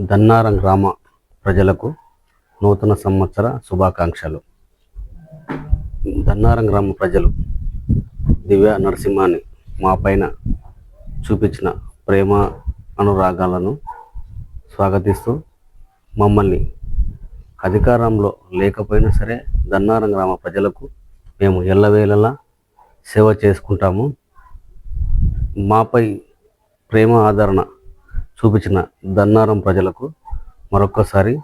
దన్నారం గ్రామ ప్రజలకు నూతన సంవత్సర శుభాకాంక్షలు. దన్నారం గ్రామ ప్రజలు దివ్య నరసింహాని మా పైన చూపించిన ప్రేమ అనురాగాలను స్వాగతిస్తూ మమ్మల్ని అధికారంలో లేకపోయినా సరే దన్నారం గ్రామ ప్రజలకు మేము ఎల్లవేళలా సేవ చేసుకుంటాము. మాపై ప్రేమ ఆదరణ చూపించిన దన్నారం ప్రజలకు మరొక్కసారి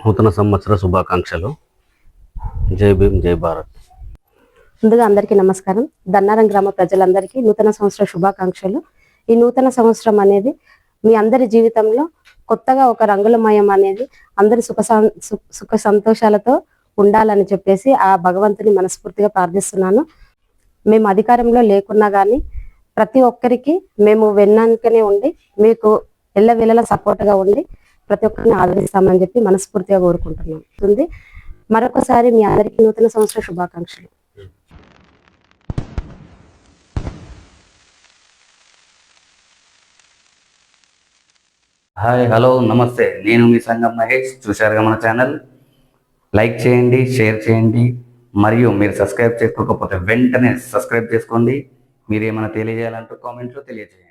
నూతన సంవత్సర శుభాకాంక్షలు. జై భీమ్ జై భారత్. ముందుగా అందరికీ నమస్కారం. దన్నారం గ్రామ ప్రజలందరికీ నూతన సంవత్సర శుభాకాంక్షలు. ఈ నూతన సంవత్సరం అనేది మీ అందరి జీవితంలో కొత్తగా ఒక రంగులమయం అనేది అందరి సుఖ సుఖ సంతోషాలతో ఉండాలని చెప్పేసి ఆ భగవంతుని మనస్ఫూర్తిగా ప్రార్థిస్తున్నాను. మేము అధికారంలో లేకున్నా కానీ ప్రతి ఒక్కరికి మేము వెన్నాకనే ఉండి మీకు ఎల్లవేళలా సపోర్ట్గా ఉండి ప్రతి ఒక్కరిని ఆదరిస్తామని చెప్పి మనస్ఫూర్తిగా కోరుకుంటున్నాం. ఉంది. మరొకసారి మీ అందరికీ నూతన సంవత్సర శుభాకాంక్షలు. హాయ్ హలో నమస్తే. నేను మీ సంగం మహేష్. చూశారుగా మన ఛానల్. లైక్ చేయండి షేర్ చేయండి. మరియు మీరు సబ్స్క్రైబ్ చేసుకోకపోతే వెంటనే సబ్స్క్రైబ్ చేసుకోండి. మీరేమైనా తెలియజేయాలంటే తెలియజేయాలంటూ కామెంట్లో తెలియజేయండి.